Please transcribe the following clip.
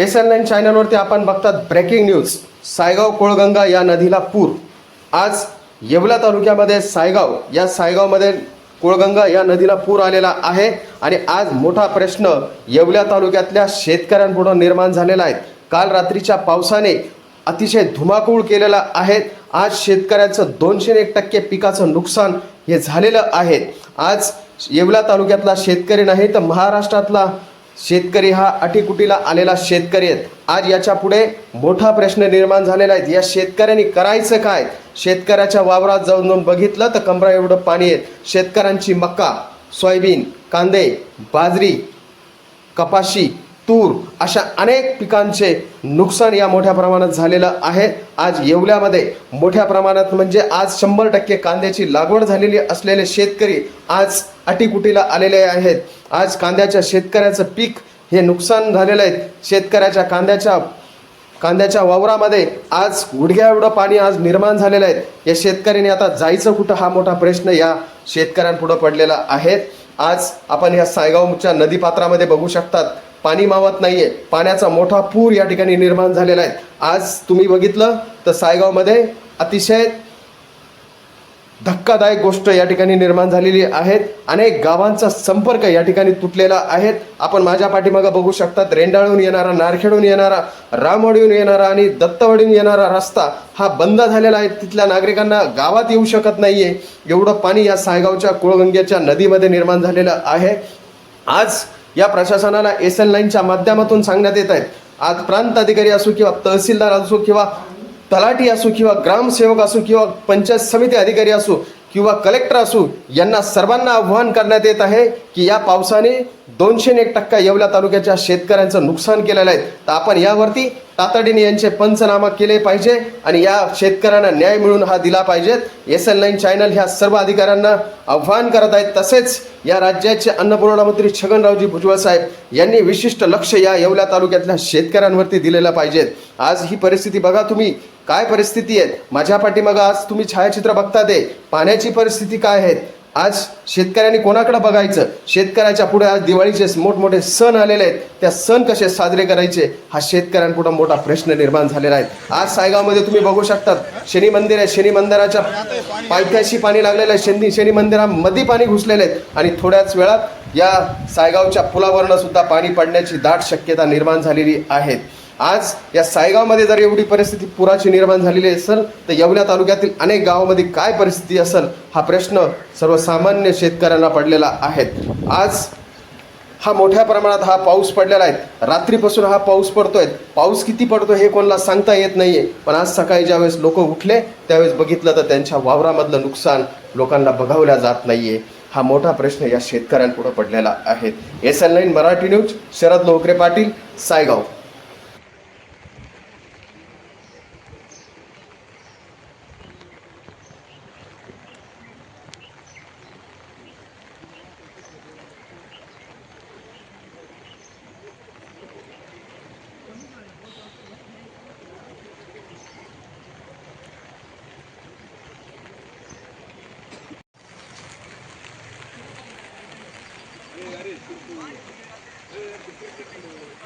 S N nine चॅनलवरती आपण बघतात ब्रेकिंग न्यूज. सायगाव कोळगंगा या नदीला पूर. आज येवला तालुक्यामध्ये सायगाव या सायगावमध्ये कोळगंगा या नदीला पूर आलेला आहे आणि आज मोठा प्रश्न येवल्या तालुक्यातल्या शेतकऱ्यांपुढं निर्माण झालेला आहे. काल रात्रीच्या पावसाने अतिशय धुमाकूळ केलेला आहे. आज शेतकऱ्याचं दोनशे एक टक्के पिकाचं नुकसान हे झालेलं आहे. आज येवला तालुक्यातला शेतकरी नाही तर महाराष्ट्रातला शेतकरी हा अटीकुटीला आलेला शेतकरी आहेत. आज याच्यापुढे मोठा प्रश्न निर्माण झालेला आहे. या शेतकऱ्यांनी करायचं काय? शेतकऱ्याच्या वावरात जाऊन जाऊन बघितलं तर कमरा एवढं पाणी आहे शेतकऱ्यांची मक्का सोयाबीन कांदे बाजरी कपाशी तूर अशा अनेक पिकांचे नुकसान या मोठ्या प्रमाणात झालेलं आहे. आज येवल्यामध्ये मोठ्या प्रमाणात म्हणजे आज शंभर टक्के कांद्याची लागवड झालेली असलेले शेतकरी आज अटीकुटीला आलेले आहेत. आज कांद्याच्या शेतकऱ्याचं पीक हे नुकसान झालेलं आहे. शेतकऱ्याच्या कांद्याच्या कांद्याच्या वावरामध्ये आज गुडघ्या एवढं पाणी आज निर्माण झालेलं आहे. या शेतकऱ्यांनी आता जायचं कुठं हा मोठा प्रश्न या शेतकऱ्यांपुढं पडलेला आहे. आज आपण या सायगावच्या नदीपात्रामध्ये बघू शकतात. पाणी मावत नाहीये. पाण्याचा मोठा पूर या ठिकाणी निर्माण झालेला आहे. आज तुम्ही बघितलं तर सायगावमध्ये अतिशय धक्कादायक गोष्ट या ठिकाणी निर्माण झालेली आहेत. अनेक गावांचा संपर्क या ठिकाणी तुटलेला आहेत. आपण माझ्या पाठीमागं बघू शकतात रेंडाळून येणारा नारखेडून येणारा रामवाडीहून येणारा आणि दत्तवाडीहून येणारा रस्ता हा बंद झालेला आहे. तिथल्या नागरिकांना गावात येऊ शकत नाही आहे एवढं पाणी या सायगावच्या कुळगंगेच्या नदीमध्ये निर्माण झालेलं आहे. आज या प्रशासनाला एस एल लाईनच्या माध्यमातून सांगण्यात येत आहेत. आज प्रांत अधिकारी असो किंवा तहसीलदार असो किंवा तलाठी असो किंवा ग्रामसेवक असो किंवा पंचायत समिती अधिकारी असो किंवा कलेक्टर असो यांना सर्वांना आव्हान करण्यात येत आहे की या पावसाने दोनशे एक टक्का येवला तालुक्याच्या शेतकऱ्यांचं नुकसान केलेलं आहे. तर आपण यावरती तातडीने यांचे पंचनामा केले पाहिजे आणि या शेतकऱ्यांना न्याय मिळून हा दिला पाहिजेत एस एल नाईन चॅनल ह्या सर्व अधिकाऱ्यांना आव्हान करत आहेत. तसेच या राज्याचे अन्नपुरवठा मंत्री छगनरावजी भुजबळ साहेब यांनी विशिष्ट लक्ष या येवला तालुक्यातल्या शेतकऱ्यांवरती दिलेलं पाहिजेत आज ही परिस्थिती बघा तुम्ही. काय परिस्थिती आहे माझ्या पाठीमागं आज तुम्ही छायाचित्र बघता ते. पाण्याची परिस्थिती काय आहे आज शेतकऱ्यांनी कोणाकडे बघायचं? शेतकऱ्याच्या पुढे आज दिवाळीचे मोठमोठे सण आलेले आहेत. त्या सण कसे साजरे करायचे? हा शेतकऱ्यांपुढे मोठा प्रश्न निर्माण झालेला आहे. आज सायगावमध्ये तुम्ही बघू शकतात. शनी मंदिर आहे. शनी मंदिराच्या पायथ्याशी पाणी लागलेलं आहे. शनी शनी मंदिरामध्ये पाणी घुसलेले आहेत आणि थोड्याच वेळात या सायगावच्या पुलावरनं सुद्धा पाणी पडण्याची दाट शक्यता निर्माण झालेली आहे. आज या सायगावमध्ये जर एवढी परिस्थिती पुराची निर्माण झालेली असेल तर येवल्या तालुक्यातील अनेक गावामध्ये काय परिस्थिती असेल हा प्रश्न सर्वसामान्य शेतकऱ्यांना पडलेला आहे. आज हा मोठ्या प्रमाणात हा पाऊस पडलेला आहे. रात्रीपासून हा पाऊस पडतोय. पाऊस किती पडतो हे कोणाला सांगता येत नाही आहे पण आज सकाळी ज्यावेळेस लोक उठले त्यावेळेस बघितलं तर त्यांच्या वावरामधलं नुकसान लोकांना बघावल्या जात नाही आहे हा मोठा प्रश्न या शेतकऱ्यांपुढं पडलेला आहे. S L nine Marathi news Sharad Lokare Patil Saygaon. へえ、ちょっと待って。